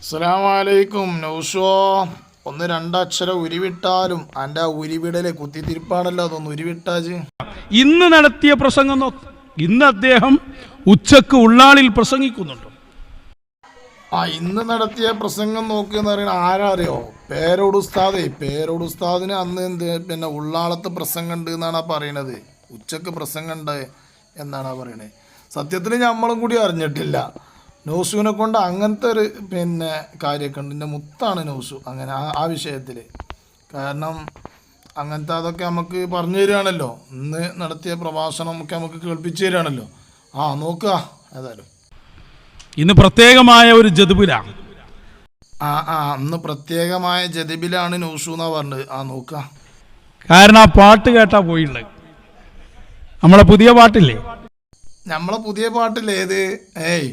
അസ്സലാമലൈക്കും നൗഷോ. ഒന്ന് രണ്ടക്ഷരം ഉരുവിട്ടാലും എന്റെ ആ ഉരുവിടലെ കുത്തിത്തിരിപ്പാണല്ലോ അതൊന്ന് ഉരുവിട്ടാജ് ഇന്ന് നടത്തിയ പ്രസംഗം നോക്ക് ഇന്ന് അദ്ദേഹം ഉച്ചയ്ക്ക് ഉള്ളാളിൽ പ്രസംഗിക്കുന്നുണ്ട്. ആ ഇന്ന് നടത്തിയ പ്രസംഗം നോക്കി എന്ന് പറയുന്നത് ആരാറിയോ? പേരോടുസ്താദേ പേരോട് ഉസ്താദേ പേരോട് ഉസ്താദിന് അന്ന് എന്ത് പിന്നെ ഉള്ളാളത്ത് പ്രസംഗം ഉണ്ട് എന്നാണ് പറയണത്. ഉച്ചയ്ക്ക് പ്രസംഗം ഉണ്ട് എന്നാണ് പറയണത്. സത്യത്തിൽ നമ്മളും കൂടി അറിഞ്ഞിട്ടില്ല. നൗസുവിനെ കൊണ്ട് അങ്ങനത്തെ ഒരു പിന്നെ കാര്യമൊക്കെ ഉണ്ട്. എന്റെ മുത്താണ് നോസു അങ്ങനെ ആ ആ വിഷയത്തിൽ കാരണം അങ്ങനത്തെ അതൊക്കെ നമുക്ക് പറഞ്ഞു തരികയാണല്ലോ. ഇന്ന് നടത്തിയ പ്രഭാഷണം ഒക്കെ നമുക്ക് കേൾപ്പിച്ചു തരികയാണല്ലോ. ആ നോക്കുക ഏതായാലും. ഇന്ന് പ്രത്യേകമായ ഒരു ജതുബിലാണ് ആ ആ അന്ന് പ്രത്യേകമായ ജതിബിലാണ് നോസു എന്നാ പറഞ്ഞത്. ആ നോക്കുക. കാരണം ആ പാട്ട് കേട്ടാ പോയുള്ളത് നമ്മളെ പുതിയ പാട്ടില്ലേ? നമ്മളെ പുതിയ പാട്ടില്ലേ ഏത്? ഏയ്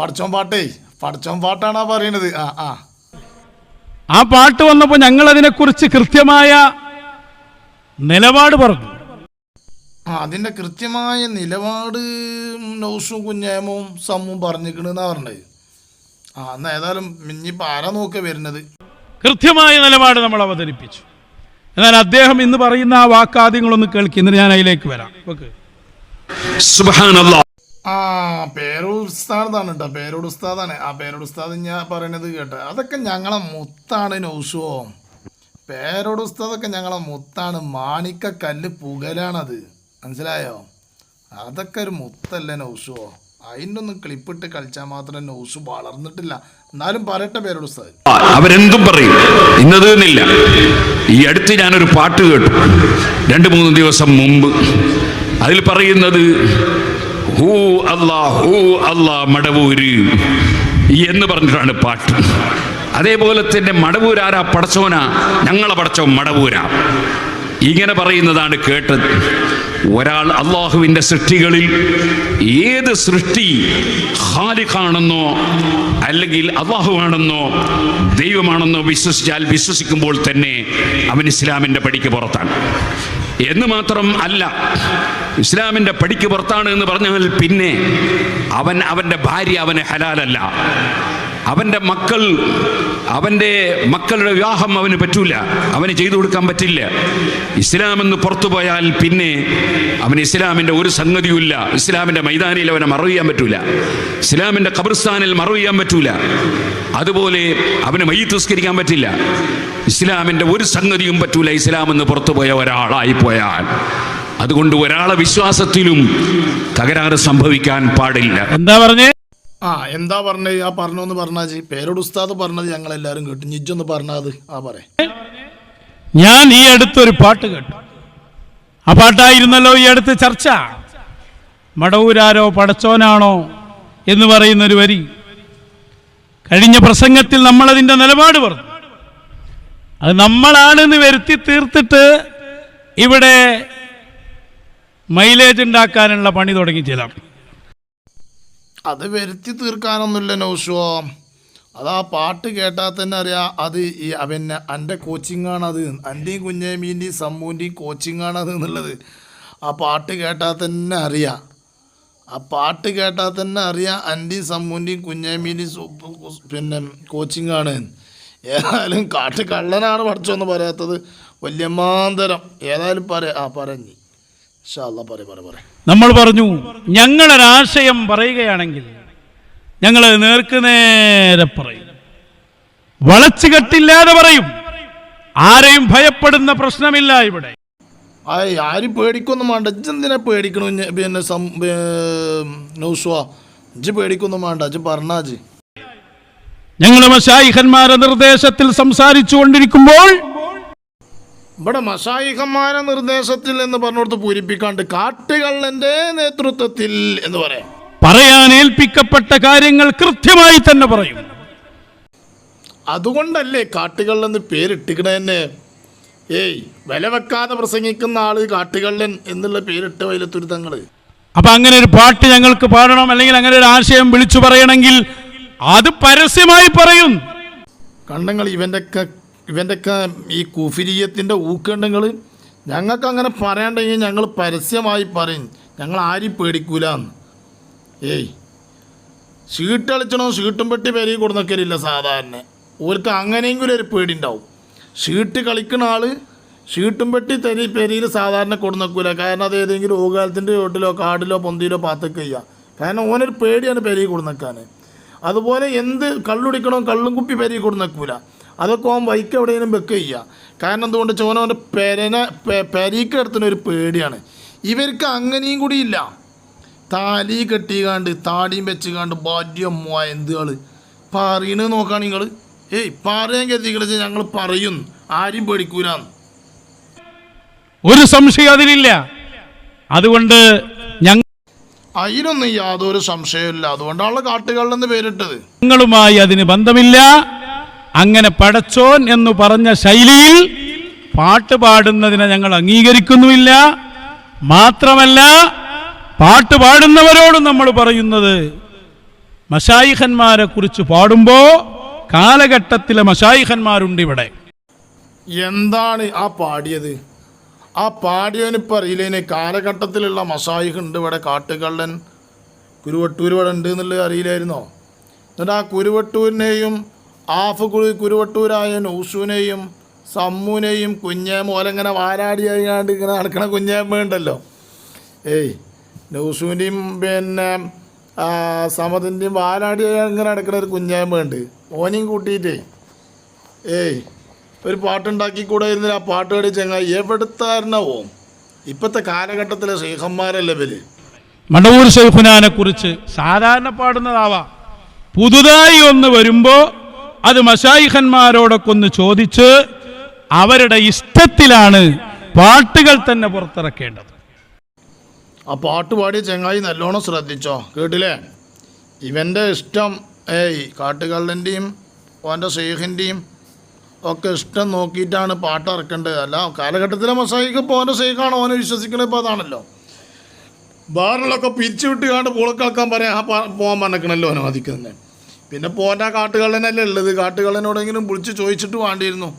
പടച്ചോൻ പാട്ടേ പടച്ചോൻ പാട്ടാണാ പറയണത്. ആ ആ. ആ പാട്ട് വന്നപ്പോൾ ഞങ്ങൾ അതിനെക്കുറിച്ച് കൃത്യമായ നിലപാട് പറഞ്ഞു. ആ അതിന്റെ കൃത്യമായ നിലപാട് നൗസും കുഞ്ഞേമും സമ്മും പറഞ്ഞിക്കണെന്നാ പറഞ്ഞത്. ആ എന്നാ ഏതായാലും ഇനിയിപ്പോൾ ആരാ നോക്കുക വരുന്നത്? കൃത്യമായ നിലപാട് നമ്മൾ അവതരിപ്പിച്ചു. എന്നാൽ അദ്ദേഹം ഇന്ന് പറയുന്ന ആ വാക്കാദ്യങ്ങളൊന്ന് കേൾക്കി എന്നിട്ട് ഞാൻ അതിലേക്ക് വരാം. ഓക്കെ. ആ പേരോട് ഉസ്താദാണ് കേട്ടോ പേരോട് ഉസ്താദാണ്. ആ പേരോട് ഉസ്താദ് ഞാൻ പറയണത് കേട്ടോ. അതൊക്കെ ഞങ്ങളെ മുത്താണ് നൗഷുവോ പേരോട് ഉസ്താദൊക്കെ ഞങ്ങളെ മുത്താണ്. മാണിക്ക കല്ല് പുകലാണത്. മനസ്സിലായോ? അതൊക്കെ ഒരു മുത്തല്ലേ നൗഷുവോ അതിന്റെ ഒന്നും ക്ലിപ്പിട്ട് കളിച്ചാൽ മാത്രം നൗഷു വളർന്നിട്ടില്ല. എന്നാലും പറയട്ടെ പേരോട് ഉസ്താദ്. അവരെന്തും പറയും. ഇന്നത് ഈ അടുത്ത് ഞാനൊരു പാട്ട് കേട്ടു. രണ്ട് മൂന്ന് ദിവസം മുമ്പ്. അതിൽ പറയുന്നത് ഹൂ അല്ലാ ഹൂ അല്ലാ മടവൂര് എന്ന് പറഞ്ഞിട്ടാണ് പാട്ട്. അതേപോലെ തന്നെ മടവൂരാരാ പടച്ചോനാ? ഞങ്ങളെ പടച്ചോ മടവൂരാ. ഇങ്ങനെ പറയുന്നതാണ് കേട്ടത്. ഒരാൾ അള്ളാഹുവിന്റെ സൃഷ്ടികളിൽ ഏത് സൃഷ്ടി ഹാലിഖാണെന്നോ അല്ലെങ്കിൽ അള്ളാഹുവാണെന്നോ ദൈവമാണെന്നോ വിശ്വസിച്ചാൽ വിശ്വസിക്കുമ്പോൾ തന്നെ അവൻ ഇസ്ലാമിന്റെ പടിക്ക് പുറത്താണ്. എന്ന് മാത്രം അല്ല ഇസ്ലാമിന്റെ പടിക്ക് പുറത്താണ് എന്ന് പറഞ്ഞാൽ പിന്നെ അവൻ അവന്റെ ഭാര്യ അവന് ഹലാലല്ല. അവന്റെ മക്കൾ അവന്റെ മക്കളുടെ വിവാഹം അവന് പറ്റൂല. അവന് ചെയ്തു കൊടുക്കാൻ പറ്റില്ല. ഇസ്ലാമെന്ന് പുറത്തു പോയാൽ പിന്നെ അവന് ഇസ്ലാമിന്റെ ഒരു സംഗതിയുമില്ല. ഇസ്ലാമിന്റെ മൈതാനിയിൽ അവനെ മറവ് ചെയ്യാൻ പറ്റൂല. ഇസ്ലാമിന്റെ ഖബർസ്ഥാനിൽ മറവ് ചെയ്യാൻ പറ്റൂല. അതുപോലെ അവന് മൈ തുസ്കരിക്കാൻ പറ്റില്ല. ഇസ്ലാമിന്റെ ഒരു സംഗതിയും പറ്റൂല ഇസ്ലാമെന്ന് പുറത്തു പോയ ഒരാളായി പോയാൽ. അതുകൊണ്ട് ഒരാളെ വിശ്വാസത്തിലും തകരാറ് സംഭവിക്കാൻ പാടില്ല. എന്താ പറഞ്ഞേ? ആ എന്താ പറഞ്ഞത് ആ പറഞ്ഞോന്ന് പറഞ്ഞാജി പേരോട് ഉസ്താദ് പറഞ്ഞത് ഞങ്ങൾ എല്ലാരും കേട്ടു നിജൊന്ന് പറഞ്ഞത് ആ പറ ഞാൻ ഈ അടുത്തൊരു പാട്ട് കേട്ടു. ആ പാട്ടായിരുന്നല്ലോ ഈ അടുത്ത് ചർച്ച. മടവൂരാരോ പടച്ചോനാണോ എന്ന് പറയുന്ന ഒരു വരി. കഴിഞ്ഞ പ്രസംഗത്തിൽ നമ്മൾ അതിന്റെ നിലപാട് പറഞ്ഞു. അത് നമ്മളാണെന്ന് വരുത്തി തീർത്തിട്ട് ഇവിടെ മൈലേജ് ഉണ്ടാക്കാനുള്ള പണി തുടങ്ങി ചില അത് വരുത്തി തീർക്കാനൊന്നുമില്ല നൗഷോ. അത് ആ പാട്ട് കേട്ടാൽ തന്നെ അറിയാം അത് ഈ പിന്നെ എന്റെ കോച്ചിങ്ങാണ് അത് എന്റെയും കുഞ്ഞേമീന്റെയും സമ്മൂന്റെയും കോച്ചിങ്ങാണ് അത് എന്നുള്ളത്. ആ പാട്ട് കേട്ടാൽ തന്നെ അറിയാം. ആ പാട്ട് കേട്ടാൽ തന്നെ അറിയാം എന്റെയും സമ്മൂന്റെയും കുഞ്ഞേമീന്റെയും പിന്നെ കോച്ചിങ്ങാണ്. ഏതായാലും കാട്ട് കള്ളനാണ് പഠിച്ചോന്ന് പറയാത്തത് വല്യമാന്തരം ഏതായാലും പറയാം. ആ പറഞ്ഞി. നമ്മൾ പറഞ്ഞു ഞങ്ങളൊരാശയം പറയുകയാണെങ്കിൽ ഞങ്ങൾ നേർക്കുനേരെ നേരെ പറയും വളച്ചുകെട്ടില്ലാതെ പറയും. ആരെയും ഭയപ്പെടുന്ന പ്രശ്നമില്ല ഇവിടെ. ആരും പേടിക്കൊന്നും വേണ്ട ഇജ്ജെന്തിനാ പേടിക്കണു പിന്നെ നൗസ്വാ ഇജ്ജ് പേടിക്കൊന്നും വേണ്ട ഇജ്ജ് പറഞ്ഞാജ് ഞങ്ങളുടെ മശായിഖന്മാരുടെ നിർദ്ദേശത്തിൽ സംസാരിച്ചു കൊണ്ടിരിക്കുമ്പോൾ ഇവിടെ മഷായിഹന്മാരെ നിർദ്ദേശത്തിൽ എന്ന് പറഞ്ഞോടത്ത് പൂരിപ്പിക്കാണ്ട് കാട്ടുകള്ളന്റെ നേതൃത്വത്തിൽ എന്ന് പറയാം. പറയാൻ ഏൽപ്പിക്കപ്പെട്ട കാര്യങ്ങൾ കൃത്യമായി തന്നെ പറയും. അതുകൊണ്ടല്ലേ കാട്ടുകള്ളെന്ന് പേരിട്ടിക്കണ തന്നെ ഏയ് വില വെക്കാതെ പ്രസംഗിക്കുന്ന ആൾ കാട്ടുകള്ളൻ എന്നുള്ള പേരിട്ട വൈലത്തുരുത്തങ്ങൾ. അപ്പൊ അങ്ങനെ ഒരു പാട്ട് ഞങ്ങൾക്ക് പാടണം അല്ലെങ്കിൽ അങ്ങനെ ഒരു ആശയം വിളിച്ചു പറയണമെങ്കിൽ അത് പരസ്യമായി പറയും. കണ്ടങ്ങൾ ഇവന്റെയൊക്കെ ഇവന്റെയൊക്കെ ഈ കുഫിരിയത്തിന്റെ ഊക്കണ്ടങ്ങൾ ഞങ്ങൾക്ക് അങ്ങനെ പറയാണ്ടെങ്കിൽ ഞങ്ങൾ പരസ്യമായി പറയും. ഞങ്ങൾ ആരും പേടിക്കൂല എന്ന് ഏയ്. ഷീട്ട് കളിച്ചണോ ഷീട്ടും പെട്ടി പേരി കൊടുന്നൊക്കെയില്ല സാധാരണ. ഓർക്ക് അങ്ങനെയെങ്കിലും ഒരു പേടി ഉണ്ടാവും ഷീട്ട് കളിക്കുന്ന ആൾ ഷീട്ടും പെട്ടി തരി പെരിയിൽ സാധാരണ കൊടുന്നൊക്കൂല. കാരണം അത് ഏതെങ്കിലും ഓകാലത്തിന്റെ ചോട്ടിലോ കാടിലോ പൊന്തിയിലോ പാത്തൊക്കെ ചെയ്യുക കാരണം ഓനൊരു പേടിയാണ് പെരി കൊടുന്നക്കാൻ അതുപോലെ എന്ത് കള്ളുടിക്കണോ കള്ളും കുപ്പി പെരി കൊടുന്നക്കൂല. അതൊക്കെ ഓൻ വൈക്ക് എവിടെയെങ്കിലും വെക്കുക ചെയ്യുക കാരണം എന്തുകൊണ്ട് ചോനവന്റെ പെരനെ പെരീക്ക് എടുത്തുന്ന ഒരു പേടിയാണ്. ഇവർക്ക് അങ്ങനെയും കൂടി ഇല്ല. താലി കെട്ടിക്കാണ്ട് താടിയും വെച്ചുകാണ്ട് ഭാര്യം എന്തുകൾ പറയണത് നോക്കാണ് നിങ്ങൾ ഏയ് പറയാൻ കരുതിക്കളിച്ച് ഞങ്ങൾ പറയും. ആരും പേടിക്കൂലാന്ന്. ഒരു സംശയം അതിലില്ല. അതുകൊണ്ട് ഞങ്ങൾ അതിനൊന്നും യാതൊരു സംശയമില്ല അതുകൊണ്ടാണല്ലോ കാട്ടുകളിലെന്ന് പേരിട്ടത്. നിങ്ങളുമായി അതിന് ബന്ധമില്ല. അങ്ങനെ പടച്ചോൻ എന്ന് പറഞ്ഞ ശൈലിയിൽ പാട്ട് പാടുന്നതിനെ ഞങ്ങൾ അംഗീകരിക്കുന്നുമില്ല. മാത്രമല്ല പാട്ട് പാടുന്നവരോട് നമ്മൾ പറയുന്നത് മഷായിഖന്മാരെ കുറിച്ച് പാടുമ്പോൾ കാലഘട്ടത്തിലെ മഷായിഖന്മാരുണ്ട് ഇവിടെ. എന്താണ് ആ പാടിയത്? ആ പാടിയവനിപ്പോൾ അറിയില്ലേനെ കാലഘട്ടത്തിലുള്ള മസായിഖ് ഉണ്ട് ഇവിടെ കാട്ടുകള്ളൻ കുരുവട്ടൂർ ഇവിടെ ഉണ്ട് എന്നുള്ളത് അറിയില്ലായിരുന്നോ? എന്നിട്ട് ആ കുരുവട്ടൂരിനെയും ആഫ് കുരു കുരുവട്ടൂരായ സമ്മുവിനെയും സമ്മുനെയും കുഞ്ഞേമ്മ ഓലങ്ങനെ വാരാടിയായിങ്ങാണ്ട് ഇങ്ങനെ നടക്കണ കുഞ്ഞേമ്മ ഉണ്ടല്ലോ. ഏയ് നൗസുവിന്റെയും പിന്നെ സമതിന്റെയും വാലാടി ഇങ്ങനെ നടക്കണ ഒരു കുഞ്ഞേമ്മ ഉണ്ട്. ഓനെയും കൂട്ടിയിട്ടേ. ഏയ് ഒരു പാട്ടുണ്ടാക്കി കൂടെ ഇരുന്നില്ല ആ പാട്ട് പാടി ചങ്ങായി. എവിടുത്താരണവോ ഇപ്പോഴത്തെ കാലഘട്ടത്തിലെ ശൈഖന്മാരല്ലേ ഇവർ? മണവൂർ ഷെയ്ഖുനാനെ കുറിച്ച് സാധാരണ പാടുന്നതാവാം. പുതുതായി ഒന്ന് വരുമ്പോ അത് മഷായിഖന്മാരോടൊക്കെ ഒന്ന് ചോദിച്ച് അവരുടെ ഇഷ്ടത്തിലാണ് പാട്ടുകൾ തന്നെ പുറത്തിറക്കേണ്ടത്. ആ പാട്ട് പാടിയ ചെങ്ങായി നല്ലോണം ശ്രദ്ധിച്ചോ? കേട്ടില്ലേ? ഇവന്റെ ഇഷ്ടം ഏയ് കാട്ടുകള്ളന്റെയും ഓന്റെ ഷെയ്ഖിന്റെയും ഒക്കെ ഇഷ്ടം നോക്കിയിട്ടാണ് പാട്ട് ഇറക്കേണ്ടത് അല്ല കാലഘട്ടത്തിലെ മസായിക്ക് ഇപ്പോൾ ഓന്റെ ഷെയ്ഖാണ്? ഓനെ വിശ്വസിക്കണത് ഇപ്പോൾ അതാണല്ലോ. ബാറിലൊക്കെ പിരിച്ചു വിട്ടുകാണ്ട് പൂളക്കാക്കാൻ പറയാൻ പോകാൻ പറഞ്ഞിരിക്കണല്ലോ ഓനെ മതിക്കുന്നത് പിന്നെ പോന്റെ കാട്ടുകള്ളനല്ലേ ഉള്ളത്? കാട്ടുകള്ളനോടെങ്കിലും വിളിച്ച് ചോദിച്ചിട്ട് വേണ്ടിയിരുന്നു.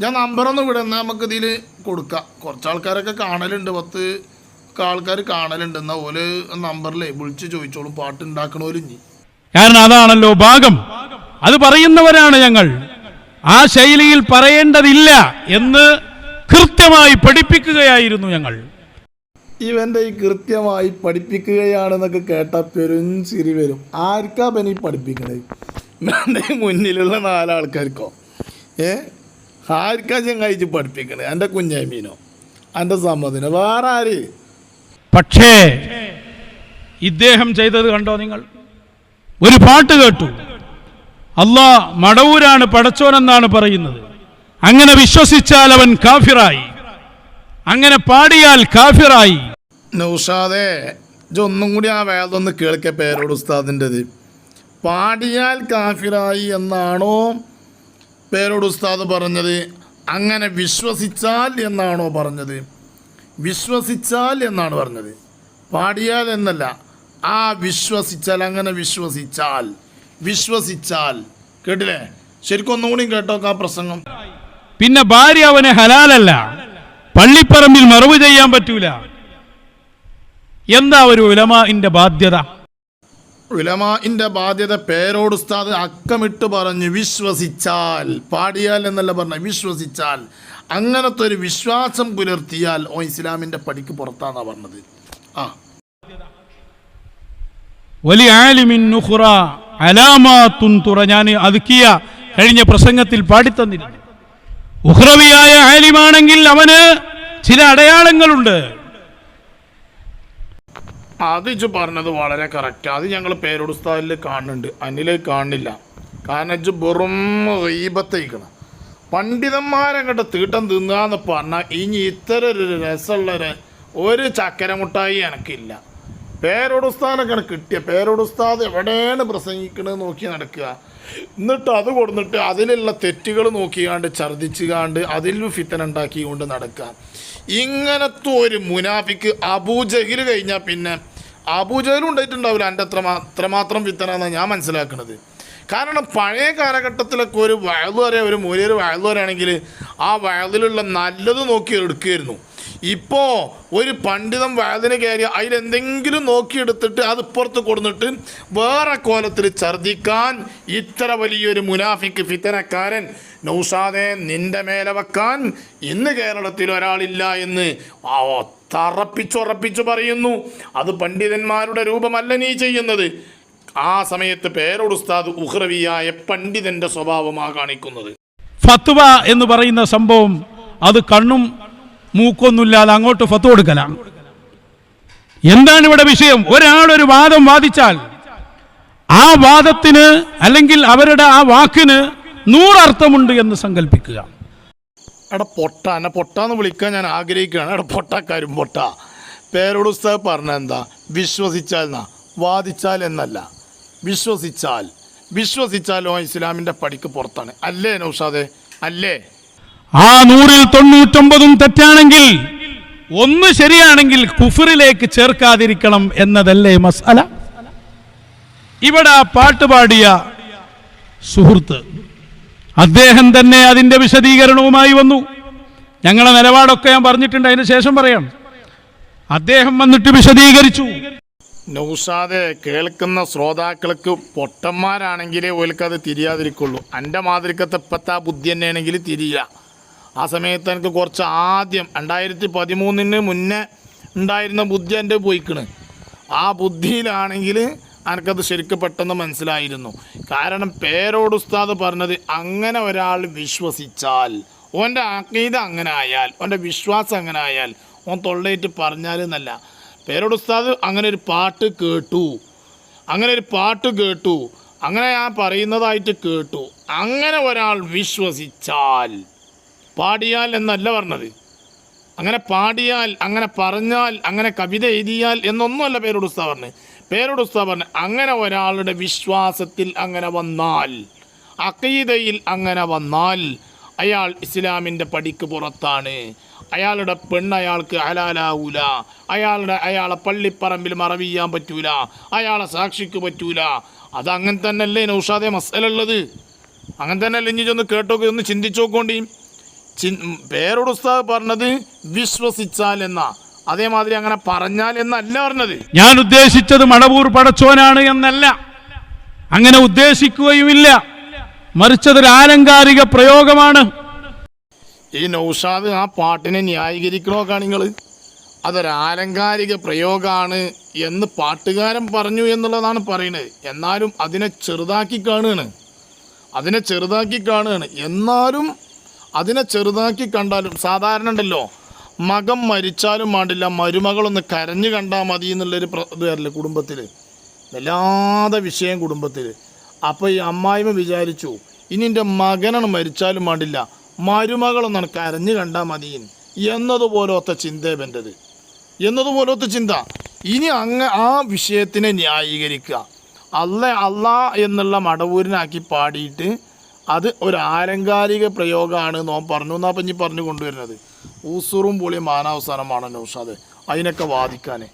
ഞാൻ നമ്പറൊന്നും ഇവിടെ എന്നാൽ നമുക്ക് ഇതിൽ കൊടുക്കാം. കുറച്ച് ആൾക്കാരൊക്കെ കാണലുണ്ട്. പത്ത് ഒക്കെ ആൾക്കാർ കാണലുണ്ട്. എന്നാൽ ഓൽ നമ്പറിലേ വിളിച്ച് ചോദിച്ചോളും. പാട്ട് ഉണ്ടാക്കണോലും ഇനി. കാരണം അതാണല്ലോ ഭാഗം. അത് പറയുന്നവരാണ് ഞങ്ങൾ. ആ ശൈലിയിൽ പറയേണ്ടതില്ല എന്ന് കൃത്യമായി പഠിപ്പിക്കുകയായിരുന്നു ഞങ്ങൾ. ഇവന്റെ ഈ കൃത്യമായി പഠിപ്പിക്കുകയാണെന്നൊക്കെ കേട്ടാൽ പെരും ചിരി വരും. ആർക്കാ പനി പഠിപ്പിക്കണത് എന്റെ മുന്നിലുള്ള നാലാൾക്കാർക്കോ? ഏ? ആർക്കാ ചങ്ങായിച്ച് പഠിപ്പിക്കണത് എന്റെ കുഞ്ഞാമീനോ എന്റെ സമ്മതിനോ? വേറെ ആര് പക്ഷേ ഇദ്ദേഹം ചെയ്തത് കണ്ടോ നിങ്ങൾ? ഒരു പാട്ട് കേട്ടു. അള്ളാ മടവൂരാണ് പടച്ചോനെന്നാണ് പറയുന്നത്. അങ്ങനെ വിശ്വസിച്ചാൽ അവൻ കാഫിറായി. അങ്ങനെ പാടിയാൽ കാഫിറായി. നൗഷാദേ ഇതൊന്നും കൂടി ആ വേദമൊന്ന് കേൾക്ക പേരോട് ഉസ്താദിന്റെത്. പാടിയാൽ കാഫിറായി എന്നാണോ പേരോട് ഉസ്താദ് പറഞ്ഞത്? അങ്ങനെ വിശ്വസിച്ചാൽ എന്നാണോ പറഞ്ഞത്? വിശ്വസിച്ചാൽ എന്നാണ് പറഞ്ഞത്? പാടിയാൽ എന്നല്ല ആ വിശ്വസിച്ചാൽ അങ്ങനെ വിശ്വസിച്ചാൽ വിശ്വസിച്ചാൽ. കേട്ടില്ലേ? ശരിക്കും ഒന്നുകൂടി കേട്ടോ ആ പ്രസംഗം. പിന്നെ ഭാര്യ അവന് ഹലാലല്ല. പള്ളിപ്പറമ്പിൽ മറവ് ചെയ്യാൻ പറ്റൂല. എന്താ ഒരു ഉലമാന്റെ ബാധ്യത? ഉലമാന്റെ ബാധ്യത പേരോട് ഉസ്താദ് അക്കമിട്ട് പറഞ്ഞു വിശ്വസിച്ചാൽ പാടിയാൽ എന്നല്ല പറഞ്ഞ വിശ്വസിച്ചാൽ അങ്ങനത്തെ ഒരു വിശ്വാസം പുലർത്തിയാൽ ഓ ഇസ്ലാമിന്റെ പടിക്ക് പുറത്താന്നാ പറഞ്ഞത്. ആ. വലിയ ആലിമിൻ അലാമാത്തുൻ തുറ. ഞാൻ അതുക്കിയ കഴിഞ്ഞ പ്രസംഗത്തിൽ പാടിത്തന്നിരുന്നു. ഉഹ്റവിയായ ആലിമാണെങ്കിൽ അവന് ചില അടയാളങ്ങളുണ്ട്. ഇജ്ജു പറഞ്ഞത് വളരെ കറക്റ്റ് അത് ഞങ്ങൾ പേരോട് ഉസ്താദിൽ കാണുന്നുണ്ട്. അനിലെ കാണുന്നില്ല. കാരണം ഇജ്ജു വെറും റീപത്തേക്കണം പണ്ഡിതന്മാരങ്ങോട്ട് തീട്ടം തിന്നാന്ന് പറഞ്ഞാൽ ഇനി ഇത്തരം ഒരു രസമുള്ളൊരു ഒരു- ഒരു ചക്കര മുട്ടായി എനക്കില്ല. പേരോട് ഉസ്താദൊക്കെ കിട്ടിയ പേരോട് ഉസ്താദ് എവിടെയാണ് പ്രസംഗിക്കണത് നോക്കി നടക്കുക. എന്നിട്ട് അത് കൊടുത്തിട്ട് അതിലുള്ള തെറ്റുകൾ നോക്കിക്കാണ്ട് ഛർദിച്ചുകാണ്ട് അതിലും ഫിത്തന ഉണ്ടാക്കി കൊണ്ട് നടക്കുക. ഇങ്ങനത്തെ ഒരു മുനാഫിക്ക് അബൂജഹിൽ കഴിഞ്ഞാൽ പിന്നെ അബൂജഹിലും ഉണ്ടായിട്ടുണ്ടാവില്ല. എന്റെ അത്ര അത്രമാത്രം ഫിത്തനാണെന്നാണ് ഞാൻ മനസ്സിലാക്കുന്നത് കാരണം പഴയ കാലഘട്ടത്തിലൊക്കെ ഒരു വയലു വരെ ഒരു മൂലയൊരു വയലു വരെയാണെങ്കിൽ ആ വയലിലുള്ള നല്ലത് നോക്കി എടുക്കുമായിരുന്നു. ഇപ്പോ ഒരു പണ്ഡിതം വേദന കയറി അതിലെന്തെങ്കിലും നോക്കിയെടുത്തിട്ട് അത് ഇപ്പുറത്ത് കൊടുത്തിട്ട് വേറെ കോലത്തിൽ ഛർദിക്കാൻ ഇത്ര വലിയൊരു മുനാഫിക്ക് ഫിത്തനക്കാരൻ നൗഷാദെ നിന്റെ മേലെ വെക്കാൻ ഇന്ന് കേരളത്തിൽ ഒരാളില്ല എന്ന് തറപ്പിച്ചുറപ്പിച്ചു പറയുന്നു. അത് പണ്ഡിതന്മാരുടെ രൂപമല്ല നീ ചെയ്യുന്നത്. ആ സമയത്ത് പേരോട് ഉസ്താദ് ഉഹ്റവിയായ പണ്ഡിതന്റെ സ്വഭാവമാണ് കാണിക്കുന്നത്. ഫത്വ എന്ന് പറയുന്ന സംഭവം അത് കണ്ണും മൂക്കൊന്നുമില്ലാതെ അങ്ങോട്ട് ഫത്ത് കൊടുക്കലാണ് എന്താണ് ഇവിടെ വിഷയം ഒരാളൊരു വാദം വാദിച്ചാൽ ആ വാദത്തിന് അല്ലെങ്കിൽ അവരുടെ ആ വാക്കിന് നൂറർത്ഥമുണ്ട് എന്ന് സങ്കല്പിക്കുക എടാ പൊട്ട എന്നെ പൊട്ടാന്ന് വിളിക്കാൻ ഞാൻ ആഗ്രഹിക്കുകയാണ്. എടാ പൊട്ടക്കാരും പൊട്ട. പേരോട് ഉസ്താദ് പറഞ്ഞ എന്താ? വിശ്വസിച്ചാൽ എന്നാ? വാദിച്ചാൽ എന്നല്ല. വിശ്വസിച്ചാൽ. വിശ്വസിച്ചാലോ ഇസ്ലാമിന്റെ പടിക്ക് പുറത്താണ്. അല്ലേ നൗഷാദെ? അല്ലേ? ആ നൂറിൽ തൊണ്ണൂറ്റൊമ്പതും തെറ്റാണെങ്കിൽ ഒന്ന് ശരിയാണെങ്കിൽ കുഫറിലേക്ക് ചേർക്കാതിരിക്കണം എന്നതല്ലേ മസാല? ഇവിടെ ആ സുഹൃത്ത് അദ്ദേഹം തന്നെ അതിന്റെ വിശദീകരണവുമായി വന്നു. ഞങ്ങളെ നിലപാടൊക്കെ ഞാൻ പറഞ്ഞിട്ടുണ്ട് അതിന് ശേഷം പറയാം. അദ്ദേഹം വന്നിട്ട് വിശദീകരിച്ചു. നൗഷാദെ കേൾക്കുന്ന ശ്രോതാക്കൾക്ക് പൊട്ടന്മാരാണെങ്കിലേ ഓൽക്കത് തിരിയാതിരിക്കുള്ളൂ. എന്റെ മാതൃക്കത്തെ ഇപ്പത്തെ ബുദ്ധി തന്നെയാണെങ്കിൽ തിരിയില്ല ആ സമയത്ത് എനിക്ക് കുറച്ച് ആദ്യം രണ്ടായിരത്തി പതിമൂന്നിന് മുന്നേ ഉണ്ടായിരുന്ന ബുദ്ധി എന്റെ പോയിക്കണ്. ആ ബുദ്ധിയിലാണെങ്കിൽ എനിക്കത് ശരിക്കും പെട്ടെന്ന് മനസ്സിലായിരുന്നു. കാരണം പേരോട് ഉസ്താദ് പറഞ്ഞത് അങ്ങനെ ഒരാൾ വിശ്വസിച്ചാൽ ഓന്റെ അക്കീത അങ്ങനെ ആയാൽ ഓന്റെ വിശ്വാസം അങ്ങനെ ആയാൽ ഓൻ തൊള്ളയിട്ട് പറഞ്ഞാൽ പേരോട് ഉസ്താദ് അങ്ങനെ ഒരു പാട്ട് കേട്ടു. അങ്ങനെ ഒരു പാട്ട് കേട്ടു. അങ്ങനെ ഞാൻ പറയുന്നതായിട്ട് കേട്ടു. അങ്ങനെ ഒരാൾ വിശ്വസിച്ചാൽ പാടിയാൽ എന്നല്ല പറഞ്ഞത്. അങ്ങനെ പാടിയാൽ അങ്ങനെ പറഞ്ഞാൽ അങ്ങനെ കവിത എഴുതിയാൽ എന്നൊന്നുമല്ല പേരോട് ഉസ്താ പറഞ്ഞത് പേരോട് ഉസ്താ പറഞ്ഞു അങ്ങനെ ഒരാളുടെ വിശ്വാസത്തിൽ അങ്ങനെ വന്നാൽ അക്കീതയിൽ അങ്ങനെ വന്നാൽ അയാൾ ഇസ്ലാമിന്റെ പടിക്ക് പുറത്താണ്. അയാളുടെ പെണ്ണ് അയാൾക്ക് ഹലാലാവൂല. അയാളുടെ അയാളെ പള്ളിപ്പറമ്പിൽ മറവിയാൻ പറ്റൂല. അയാളെ സാക്ഷിക്ക് പറ്റൂല. അതങ്ങനെ തന്നെയല്ലേ നൗഷാദെ മസലുള്ളത് അങ്ങനെ തന്നെയല്ലേ ഇനി ചെന്ന് കേട്ടോക്കി ഒന്ന് ചിന്തിച്ചു നോക്കോണ്ടി പേരോട് ഉസ്താദ് പറഞ്ഞത് വിശ്വസിച്ചാൽ എന്നാ അതേമാതിരി അങ്ങനെ പറഞ്ഞാൽ എന്നല്ല പറഞ്ഞത്. ഞാൻ ഉദ്ദേശിച്ചത് മടവൂർ പടച്ചോനാണ് എന്നല്ല. അങ്ങനെ ഉദ്ദേശിക്കുകയുമില്ല. മറിച്ചതൊരു ആലങ്കാരിക പ്രയോഗമാണ്. ഈ നൗഷാദ് ആ പാട്ടിനെ ന്യായീകരിക്കണോക്കാ നിങ്ങൾ അതൊരു ആലങ്കാരിക പ്രയോഗമാണ് എന്ന് പാട്ടുകാരൻ പറഞ്ഞു എന്നുള്ളതാണ് പറയുന്നത് എന്നാലും അതിനെ ചെറുതാക്കി കാണുകയാണ്. അതിനെ ചെറുതാക്കി കാണുകയാണ്. എന്നാലും അതിനെ ചെറുതാക്കി കണ്ടാലും സാധാരണ ഉണ്ടല്ലോ മകം മരിച്ചാലും വേണ്ടില്ല മരുമകളൊന്ന് കരഞ്ഞു കണ്ടാൽ മതി എന്നുള്ളൊരു പ്ര ഇത് വരില്ലേ കുടുംബത്തിൽ വല്ലാതെ വിഷയം കുടുംബത്തിൽ അപ്പോൾ ഈ അമ്മായിമ വിചാരിച്ചു ഇനി എന്റെ മകനാണ് മരിച്ചാലും വേണ്ടില്ല മരുമകളൊന്നാണ് കരഞ്ഞു കണ്ടാൽ മതി എന്നതുപോലത്തെ ചിന്ത വേണ്ടത് എന്നതുപോലത്തെ ചിന്ത. ഇനി അങ്ങ് ആ വിഷയത്തിനെ ന്യായീകരിക്കുക. അല്ല അല്ല എന്നുള്ള മടവൂരിനാക്കി പാടിയിട്ട് അത് ഒരു ആലങ്കാരിക പ്രയോഗമാണ് നോൻ പറഞ്ഞു. എന്നാ പഞ്ഞി പറഞ്ഞു കൊണ്ടുവരുന്നത്? ഊസുറും പൊളിയും മാനാവസാനമാണ് നൗഷാദ്. അതിനൊക്കെ വാദിക്കാനേ.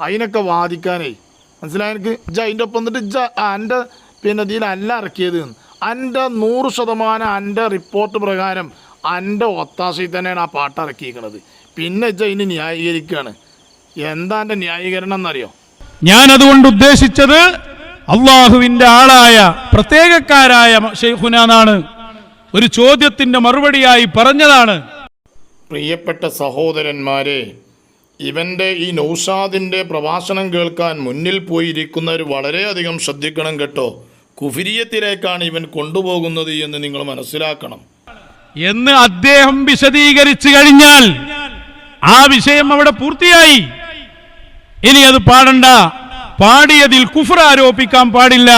അതിനൊക്കെ വാദിക്കാനേ. മനസ്സിലായ എനിക്ക്? ജ അതിന്റെ ഒപ്പം എന്നിട്ട് ജ എന്റെ പിന്നെ ഇതിൽ അല്ല ഇറക്കിയത്. എന്റെ നൂറ് ശതമാനം എന്റെ റിപ്പോർട്ട് പ്രകാരം എന്റെ ഒത്താശയിൽ തന്നെയാണ് ആ പാട്ട് ഇറക്കിയിരിക്കുന്നത്. പിന്നെ ജ ഇനി ന്യായീകരിക്കുകയാണ് എന്താ എന്റെ ന്യായീകരണം എന്നറിയോ? ഞാൻ അതുകൊണ്ട് ഉദ്ദേശിച്ചത് അള്ളാഹുവിന്റെ ആളായ പ്രത്യേകക്കാരായ ഷെയ്ഖുനാണ് ഒരു ചോദ്യത്തിന്റെ മറുപടിയായി പറഞ്ഞതാണ്. പ്രിയപ്പെട്ട സഹോദരന്മാരെ ഇവന്റെ ഈ നൗഷാദിന്റെ പ്രഭാഷണം കേൾക്കാൻ മുന്നിൽ പോയിരിക്കുന്നവർ വളരെയധികം ശ്രദ്ധിക്കണം കേട്ടോ. കുഫിരിയത്തിലേക്കാണ് ഇവൻ കൊണ്ടുപോകുന്നത് എന്ന് നിങ്ങൾ മനസ്സിലാക്കണം. എന്ന് അദ്ദേഹം വിശദീകരിച്ചു കഴിഞ്ഞാൽ ആ വിഷയം അവിടെ പൂർത്തിയായി. ഇനി അത് പാടണ്ട. പാടിയതിൽ കുഫർ ആരോപിക്കാൻ പാടില്ല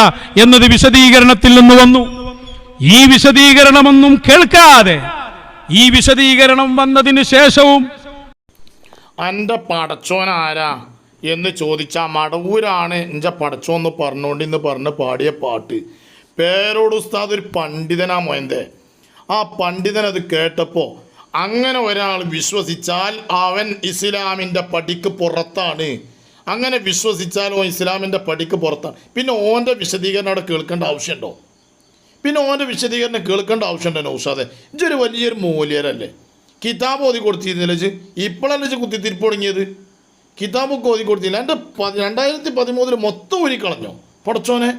എന്നത് വിശദീകരണത്തിൽ നിന്ന് വന്നു. ഈ വിശദീകരണമൊന്നും കേൾക്കാതെ ഈ വിശദീകരണം വന്നതിന് ശേഷവും എന്റെ പടച്ചോനാരാ എന്ന് ചോദിച്ച മടവൂരാണ് എന്റെ പടച്ചോ എന്ന് പറഞ്ഞുകൊണ്ട് ഇന്ന് പറഞ്ഞ് പാടിയ പാട്ട്. പേരോട് ഉസ്താദ് ഒരു പണ്ഡിതനാ മോയന്തേ ആ പണ്ഡിതൻ അത് കേട്ടപ്പോൾ അങ്ങനെ ഒരാൾ വിശ്വസിച്ചാൽ അവൻ ഇസ്ലാമിന്റെ പടിക്ക് പുറത്താണ്. അങ്ങനെ വിശ്വസിച്ചാൽ ഓൻ ഇസ്ലാമിന്റെ പടിക്ക് പുറത്താണ്. പിന്നെ ഓന്റെ വിശദീകരണം അവിടെ കേൾക്കേണ്ട ആവശ്യമുണ്ടോ? പിന്നെ ഓന്റെ വിശദീകരണം കേൾക്കേണ്ട ആവശ്യമുണ്ടോ നൗഷാദെ ഇതൊരു വലിയൊരു മൂല്യരല്ലേ? കിതാബ് ഓതി കൊടുത്തിരുന്നില്ല വെച്ച് ഇപ്പോഴല്ല കുത്തി കുത്തിത്തിരിപ്പ് തുടങ്ങിയത്? കിതാബൊക്കെ ഓതി കൊടുത്തില്ല. എന്റെ രണ്ടായിരത്തി പതിമൂന്നിൽ മൊത്തം ഊരിക്കളഞ്ഞോ? പടച്ചോനെ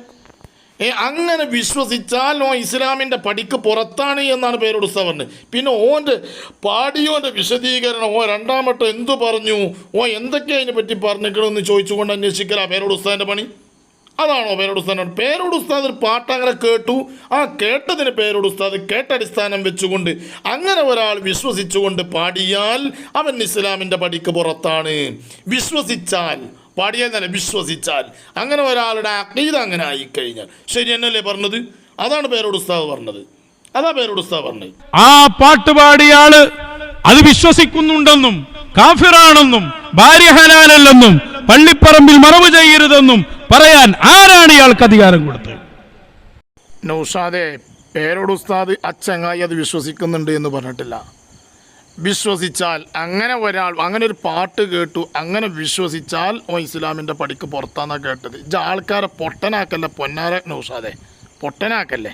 ഏ അങ്ങനെ വിശ്വസിച്ചാൽ ഓ ഇസ്ലാമിന്റെ പടിക്ക് പുറത്താണ് എന്നാണ് പേരോട് പറഞ്ഞത്. പിന്നെ ഓന്റെ പാടിയോന്റെ വിശദീകരണം ഓ രണ്ടാമത്തെ എന്തു പറഞ്ഞു? ഓ എന്തൊക്കെ അതിനെ പറ്റി പറഞ്ഞിക്കണമെന്ന് ചോദിച്ചുകൊണ്ട് അന്വേഷിക്കലാ പേരോട് ഉസ്താദിന്റെ പണി? അതാണോ പേരോട് ഉസ്താദ് പേരോട് ഉസ്താദ് ഒരു പാട്ട് അങ്ങനെ കേട്ടു. ആ കേട്ടതിന് പേരോട് ഉസ്താദ് കേട്ടടിസ്ഥാനം വെച്ചുകൊണ്ട് അങ്ങനെ ഒരാൾ വിശ്വസിച്ചുകൊണ്ട് പാടിയാൽ അവൻ ഇസ്ലാമിന്റെ പടിക്ക് പുറത്താണ്. വിശ്വസിച്ചാൽ പാടിയാൽ തന്നെ വിശ്വസിച്ചാൽ. അങ്ങനെ ഒരാളുടെ അക്കീത അങ്ങനെ ആയിക്കഴിഞ്ഞാൽ. ശരി എന്നല്ലേ പറഞ്ഞത്? അതാണ് പേരോട് ഉസ്താദ് പറഞ്ഞത്. അതാ പേരോട് ഉസ്താദ് പറഞ്ഞത്. ആ പാട്ട് പാടിയ ആൾ അത് വിശ്വസിക്കുന്നുണ്ടെന്നും കാഫിറാണെന്നും ഭാര്യ ഹലാലല്ലെന്നും പള്ളിപ്പറമ്പിൽ മറവ് ചെയ്യരുതെന്നും പറയാൻ ആരാണ് ഇയാൾക്ക് അധികാരം കൊടുത്തത്? നൗഷാദെ പേരോട് ഉസ്താദ് അച്ചങ്ങായി അത് വിശ്വസിക്കുന്നുണ്ട് എന്ന് പറഞ്ഞിട്ടില്ല. വിശ്വസിച്ചാൽ അങ്ങനെ ഒരാൾ അങ്ങനെ ഒരു പാട്ട് കേട്ടു അങ്ങനെ വിശ്വസിച്ചാൽ ഓ ഇസ്ലാമിന്റെ പടിക്ക് പുറത്താന്നാണ് കേട്ടത്. ഇജ ആൾക്കാരെ പൊട്ടനാക്കല്ലേ പൊന്നാര നൗഷാദെ? പൊട്ടനാക്കല്ലേ?